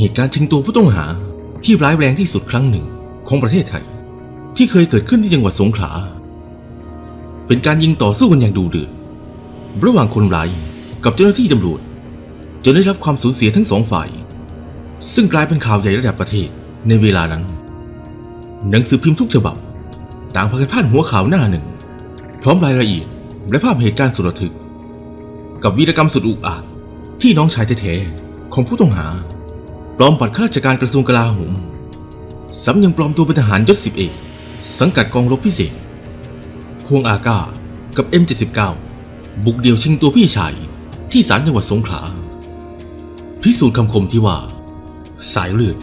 เหตุการณ์ชิงตัวผู้ต้องหาที่ร้ายแรงที่สุดครั้งหนึ่งของประเทศไทย ที่เคยเกิดขึ้นที่จังหวัดสงขลา เป็นการยิงต่อสู้กันอย่างดุเดือดระหว่างคนร้ายกับเจ้าหน้าที่ตำรวจจนได้รับความสูญเสียทั้งสองฝ่าย ซึ่งกลายเป็นข่าวใหญ่ระดับประเทศในเวลานั้น หนังสือพิมพ์ทุกฉบับ ต่างพากันพาดหัวข่าวหน้าหนึ่ง พร้อมรายละเอียดและภาพเหตุการณ์สุดระทึก กับวีรกรรมสุดอุกอาจที่น้องชายแท้ๆของผู้ต้องหา ปลอมบัตรข้าราชการกระทรวงกลาโหมซ้ำยังปลอมตัวเป็นทหารยศสิบเอกสังกัดกองรบพิเศษควงอาก้ากับ M79 บุกเดี่ยวชิงตัวพี่ชายที่ศาลจังหวัดสงขลา พิสูจน์คำคมที่ว่า สายเลือด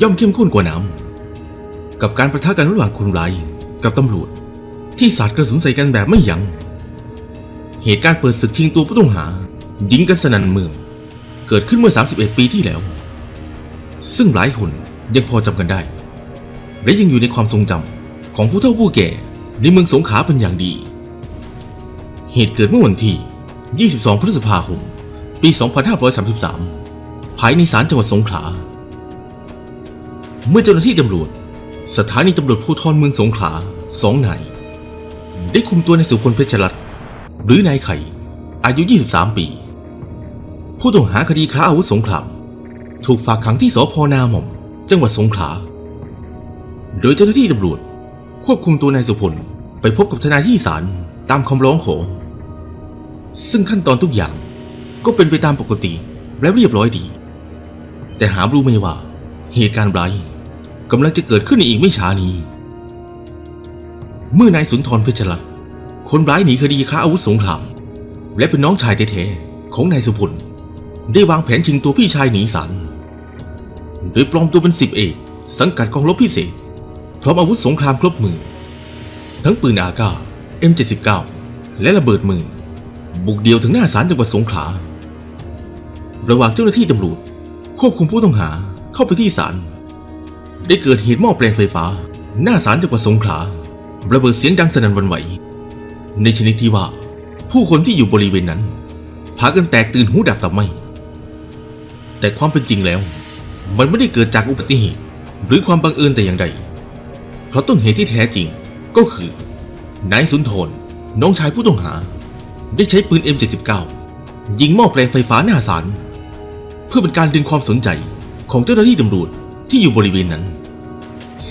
ย่อมเข้มข้นกว่าน้ำกับการประทะกันระหว่างคนร้ายกับตำรวจ ที่สาดกระสุนใส่กันแบบไม่ยัง้งเหตุการณ์เปิดศึกชิงตัวผู้ต้องหายิงกันสนั่นเมือง เกิดขึ้นเมื่อ 31 ปีที่แล้ว ซึ่งหลายคนยังพอจำกันได้ และยังอยู่ในความทรงจำของผู้เฒ่าผู้แก่ในเมืองสงขลาเป็นอย่างดี เหตุเกิดเมื่อวันที่ 22 พฤษภาคม ปี 2533 ภายในศาลจังหวัดสงขลา เมื่อเจ้าหน้าที่ตำรวจ สถานีตำรวจภูธรเมืองสงขลาสองนายได้คุมตัวนายสุพลเพชรรัตน์หรือนายไข่ อายุ 23 ปี ผู้ต้องหาคดีค้าอาวุธสงคราม ถูกฝากขังที่สพนาหม่อม จังหวัดสงขลา โดยเจ้าหน้าที่ตำรวจ ควบคุมตัวนายสุพลไปพบกับทนายที่ศาลตามคำร้องขอ ซึ่งขั้นตอนทุกอย่างก็เป็นไปตามปกติและเรียบร้อยดี แต่หารู้ไหมว่าเหตุการณ์ร้ายกำลังจะเกิดขึ้นอีกไม่ช้านี้ เมื่อนายสุนทรเพชรรัตคนร้ายหนีคดีค้าอาวุธสงคราม และเป็นน้องชายแท้ๆของนายสุพลได้วางแผนชิงตัวพี่ชายหนีศาล โดยปลอมตัวเป็นสิบเอกสังกัดกองรบพิเศษ พร้อมอาวุธสงครามครบมือ ทั้งปืนอากา M79 และระเบิดมือ บุกเดียวถึงหน้าศาลจังหวัดสงขลาระหว่างเจ้าหน้าที่ตำรวจควบคุมผู้ต้องหาเข้าไปที่ศาลได้เกิดเหตุหม้อแปลงไฟฟ้า หน้าศาลจังหวัดสงขลาระเบิดเสียงดังสนั่นวันไหว ในชนิดที่ว่า ผู้คนที่อยู่บริเวณนั้นพากันแตกตื่นหูดับตับไหมแต่ความเป็นจริงแล้ว มันไม่ได้เกิดจากอุบัติเหตุ หรือความบังเอิญแต่อย่างใด เพราะต้นเหตุที่แท้จริงก็คือนายสุนทรน้องชายผู้ต้องหา ได้ใช้ปืน M79 ยิงหม้อแปลงไฟฟ้าหน้าศาลเพื่อเป็นการดึงความสนใจของเจ้าหน้าที่ตำรวจที่อยู่บริเวณนั้น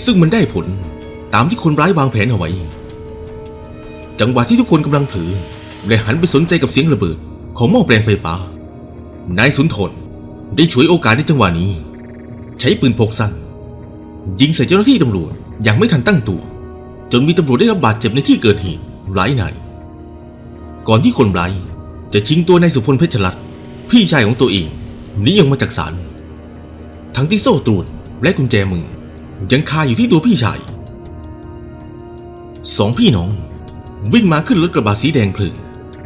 ซึ่งมันได้ผลตามที่คนร้ายวางแผนเอาไว้ จังหวะที่ทุกคนกำลังเผลอและหันไปสนใจกับเสียงระเบิดของหม้อแปลงไฟฟ้า นายสุนทรได้ฉวยโอกาสในจังหวะนี้ ใช้ปืนพกสั้นยิงใส่เจ้าหน้าที่ตำรวจอย่างไม่ทันตั้งตัว จนมีตำรวจได้รับบาดเจ็บในที่เกิดเหตุหลายนายก่อนที่คนร้ายจะชิงตัวนายสุพลเพชรรัตพี่ชายของตัวเองหนีออกมาจากศาลทั้งที่โซ่ตรวนและกุญแจมือยังคาอยู่ที่ตัวพี่ชายสองพี่น้องวิ่งมาขึ้นรถกระบะสีแดงเพลิง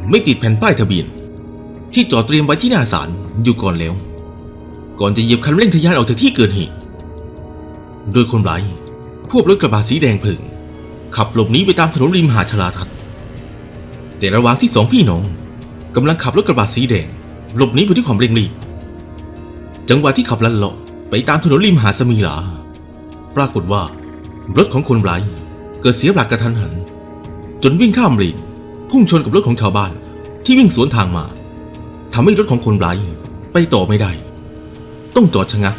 ไม่ติดแผ่นป้ายทะเบียน ที่จอดเตรียมไว้ที่หน้าศาลอยู่ก่อนแล้ว ก่อนจะเหยียบคันเร่งทะยานออกจากที่เกิดเหตุ โดยคนร้ายควบรถกระบะสีแดงเพลิงขับหลบหนีไปตามถนนริมหาดชลาทัศน์แต่ระหว่างที่สองพี่น้องกำลังขับรถกระบะสีแดง หลบหนีไปด้วยความเร่งรีบจังหวะที่ขับลัดเลาะไปตามถนนริมหาดสมีหลา ปรากฏว่ารถของคนร้ายเกิดเสียหลักกระทันหัน จนวิ่งข้ามเลนพุ่งชนกับรถของชาวบ้านที่วิ่งสวนทางมาทำให้รถของคนร้ายไปต่อไม่ได้ ต้องจอดชะงัก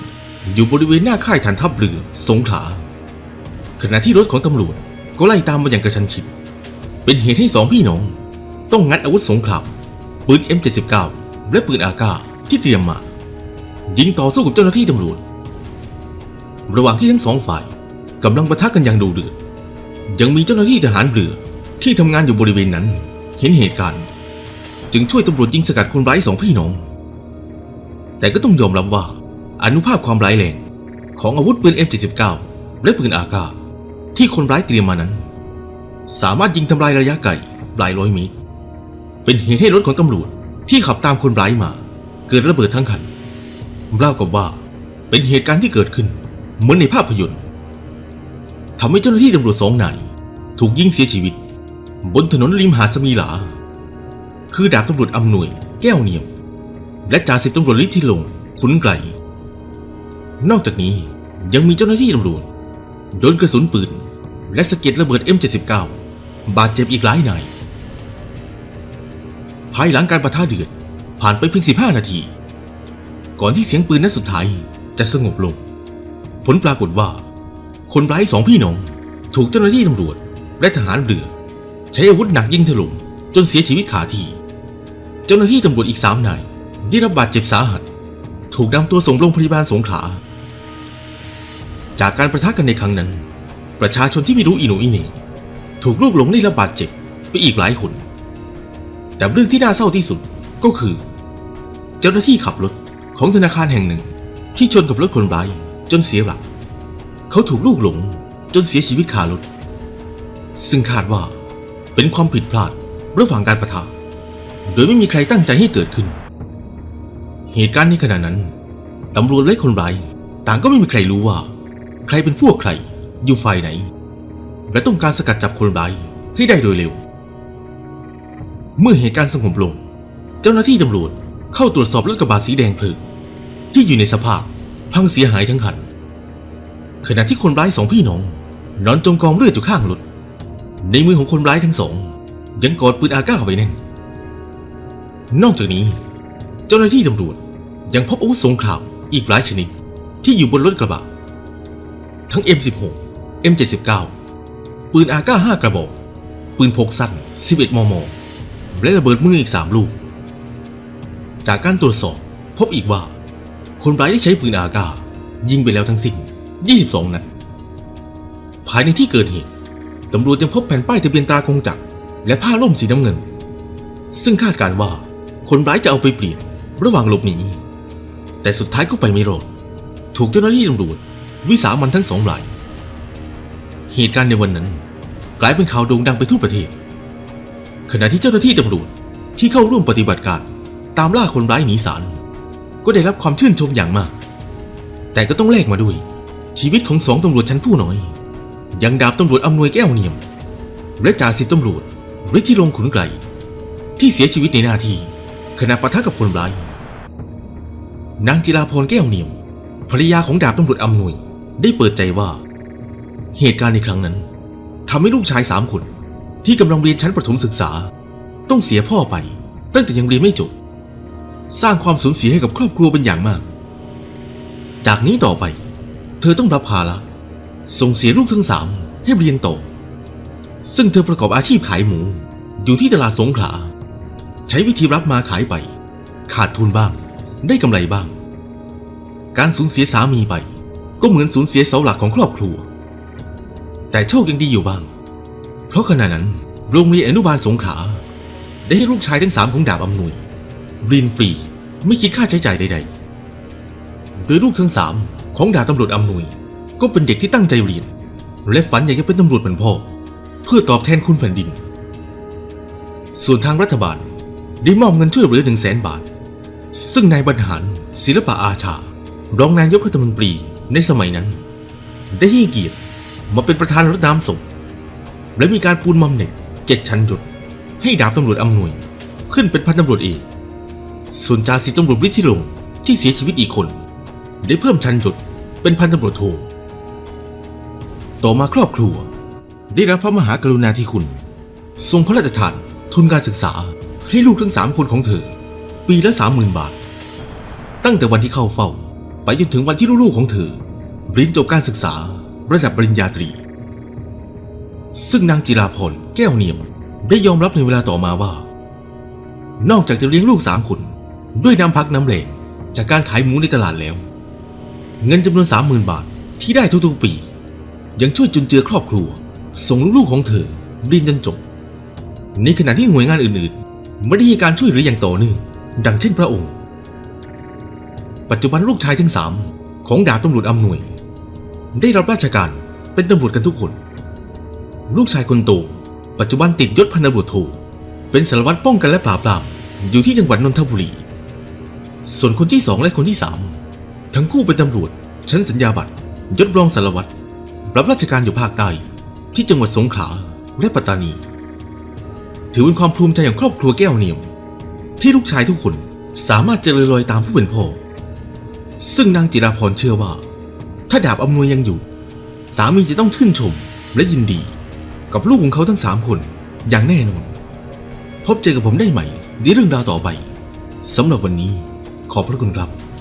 อยู่บริเวณหน้าค่ายฐานทัพเรือสงขลาขณะที่รถของตำรวจก็ไล่ตามมาอย่างกระชั้นชิด เป็นเหตุให้สองพี่น้อง ต้องงัดอาวุธสงครามปืน M79 และปืนอากาที่เตรียมมา ยิงต่อสู้กับเจ้าหน้าที่ตำรวจ ระหว่างที่ทั้งสองฝ่ายกำลังปะทะกันอย่างดุเดือดยังมีเจ้าหน้าที่ทหารเรือที่ทำงานอยู่บริเวณนั้น เห็นเหตุการณ์ จึงช่วยตำรวจยิงสกัดคนร้ายสองพี่น้อง แต่ก็ต้องยอมรับว่า อนุภาพความร้ายแรงของอาวุธปืน M79 และปืนอากาที่คนร้ายเตรียมมานั้น สามารถยิงทำลายระยะไกลหลายร้อยเมตร เป็นเหตุให้รถของตำรวจที่ขับตามคนร้ายมา เกิดระเบิดทั้งคันเล่ากับว่าเป็นเหตุการณ์ที่เกิดขึ้นเหมือนในภาพยนตร์ทำให้เจ้าหน้าที่ตำรวจสองนายถูกยิงเสียชีวิต บนถนนริมหาดสมีหลา คือดาบตำรวจอำนวยแก้วเนียม และจ่าสิบตำรวจฤทธิลงขุนไกล นอกจากนี้ยังมีเจ้าหน้าที่ตำรวจโดนกระสุนปืน และสะเก็ดระเบิด M79 บาดเจ็บอีกหลายนายภายหลังการประทะเดือดผ่านไปเพียง 15 นาที ก่อนที่เสียงปืนนัดสุดท้ายจะสงบลง ผลปรากฏว่า คนร้ายสองพี่น้อง ถูกเจ้าหน้าที่ตำรวจ และทหารเรือ ใช้อาวุธหนักยิงถล่มจนเสียชีวิตขาที่ เจ้าหน้าที่ตำรวจอีกสามนายได้รับบาดเจ็บสาหัส ถูกนำตัวส่งโรงพยาบาลสงขลา จากการประทะกันในครั้งนั้น ประชาชนที่ไม่รู้อินูอิเน่ถูกลูกหลงได้รับบาดเจ็บไปอีกหลายคน แต่เรื่องที่น่าเศร้าที่สุดก็คือ เจ้าหน้าที่ขับรถของธนาคารแห่งหนึ่งที่ชนกับรถคนร้ายจนเสียหลัก เขาถูกลูกหลงจนเสียชีวิตคารถ ซึ่งคาดว่าเป็นความผิดพลาดระหว่างการประทะโดยไม่มีใครตั้งใจให้เกิดขึ้น เหตุการณ์ในขณะนั้นตำรวจและคนร้ายต่างก็ไม่มีใครรู้ว่า ใครเป็นพวกใคร อยู่ฝ่ายไหน และต้องการสกัดจับคนร้ายให้ได้โดยเร็ว เมื่อเหตุการณ์สงบลง เจ้าหน้าที่ตำรวจเข้าตรวจสอบรถกระบะสีแดงเพลิงที่อยู่ในสภาพพังเสียหายทั้งคัน ขณะที่คนร้ายสองพี่น้อง นอนจมกองเลือดอยู่ข้างรถในมือของคนร้ายทั้งสอง ยังกอดปืนอาก้าไว้แน่น นอกจากนี้ เจ้าหน้าที่ตำรวจยังพบอาวุธสงครามอีกหลายชนิดที่อยู่บนรถกระบะ ทั้ง M16 M79 ปืนอาก้า5กระบอก ปืนพกสั้น 11 มม และระเบิดมืออีก 3 ลูก จากการตรวจสอบพบอีกว่า คนร้ายได้ใช้ปืนอากายิงไปแล้วทั้งสิ้น 22 นัด ภายในที่เกิดเหตุ ตำรวจยังพบแผ่นป้ายทะเบียนตากงจักรและผ้าล่มสีน้ำเงิน ซึ่งคาดการณ์ว่าคนร้ายจะเอาไปเปลี่ยนระหว่างหลบหนี แต่สุดท้ายก็ไปไม่รอด ถูกเจ้าหน้าที่ตำรวจ วิสามันทั้งสองราย เหตุการณ์ในวันนั้น กลายเป็นข่าวโด่งดังไปทั่วประเทศ ขณะที่เจ้าหน้าที่ตำรวจที่เข้าร่วมปฏิบัติการ ตามล่าคนร้ายหนีศาลก็ได้รับความชื่นชมอย่างมาก แต่ก็ต้องแลกมาด้วย ชีวิตของสองตำรวจชั้นผู้น้อย ยังดาบตำรวจอำนวยแก้วเนียม และจ่าสิบตำรวจฤทธิรงขุนไกรที่เสียชีวิตในหน้าที่ขณะปะทะกับคนร้าย นางจิราพรแก้วเนียมภรรยาของดาบตำรวจอำนวย ได้เปิดใจว่า เหตุการณ์ในครั้งนั้นทำให้ลูกชายสามคน ที่กำลังเรียนชั้นประถมศึกษา ต้องเสียพ่อไป ตั้งแต่ยังเรียนไม่จบ สร้างความสูญเสียให้กับครอบครัวเป็นอย่างมาก จากนี้ต่อไป เธอต้องรับภาระส่งเสียลูกทั้งสามให้เรียนโตอซึ่งเธอประกอบอาชีพขายหมู อยู่ที่ตลาดสงขลา ใช้วิธีรับมาขายไป ขาดทุนบ้าง ได้กำไรบ้าง การสูญเสียสามีไป ก็เหมือนสูญเสียเสาหลักของครอบครัว แต่โชคยังดีอยู่บ้าง เพราะขณะนั้นโรงเรียนอนุบาลสงขลาได้ให้ลูกชายทั้งสามของดาบอำนวยเรียนฟรีไม่คิดค่าใช้จ่ายใดๆโดยลูกทั้งสามของดาบตำรวจอำนวย ก็เป็นเด็กที่ตั้งใจเรียน และฝันอยากจะเป็นตำรวจเหมือนพ่อ เพื่อตอบแทนคุณแผ่นดิน ส่วนทางรัฐบาลได้มอบเงินช่วยเหลือหนึ่งแสนบาท ซึ่งนายบรรหารศิลปะอาชารองนายกรัฐมนตรี ในสมัยนั้น ได้ให้เกียรติมาเป็นประธานรถน้ำศพและมีการปูนมำเหน็จเจ็ดชั้นยศให้ดาบตำรวจอำนวย ขึ้นเป็นพันตำรวจเอกส่วนจ่าสิบตำรวจฤทธิรงที่เสียชีวิตอีกคน ได้เพิ่มชั้นยศเป็นพันตำรวจโทต่อมาครอบครัว ได้รับพระมหากรุณาธิคุณ ทรงพระราชทานทุนการศึกษาให้ลูกทั้งสามคนของเธอ ปีละสามหมื่นบาท ตั้งแต่วันที่เข้าเฝ้า ไปจนถึงวันที่ลูกๆของเธอเรียนจบการศึกษาระดับปริญญาตรี ซึ่งนางจิราพรแก้วเนียมได้ยอมรับในเวลาต่อมาว่า นอกจากจะเลี้ยงลูกสามคนด้วยน้ำพักน้ำแรงจากการขายหมูในตลาดแล้ว เงินจำนวนสามหมื่นบาทที่ได้ทุกๆปี ยังช่วยจุนเจือครอบครัว ส่งลูกๆของเธอเรียนจนจบ ในขณะที่หน่วยงานอื่นๆ ไม่ได้ให้การช่วยเหลืออย่างต่อเนื่องดังเช่นพระองค์ ปัจจุบันลูกชายทั้งสามของดาบตำรวจอำนวย ได้รับราชการเป็นตำรวจกันทุกคน ลูกชายคนโตปัจจุบันติดยศพันตำรวจโทเป็นสารวัตรป้องกันและปราบปรามอยู่ที่จังหวัดนนทบุรี ส่วนคนที่สองและคนที่สามทั้งคู่เป็นตำรวจ ชั้นสัญญาบัตรยศรองสารวัตรรับราชการอยู่ภาคใต้ที่จังหวัดสงขลาและปัตตานี ถือเป็นความภูมิใจของครอบครัวแก้วเนียม ที่ลูกชายทุกคนสามารถเจริญรอยตามผู้เป็นพ่อ ซึ่งนางจิราพรเชื่อว่า ถ้าดาบอำนวยยังอยู่ สามีจะต้องชื่นชมและยินดี กับลูกของเขาทั้งสามคนอย่างแน่นอน พบเจอกับผมได้ใหม่ในเรื่องราวต่อไปสำหรับวันนี้ขอบพระคุณครับ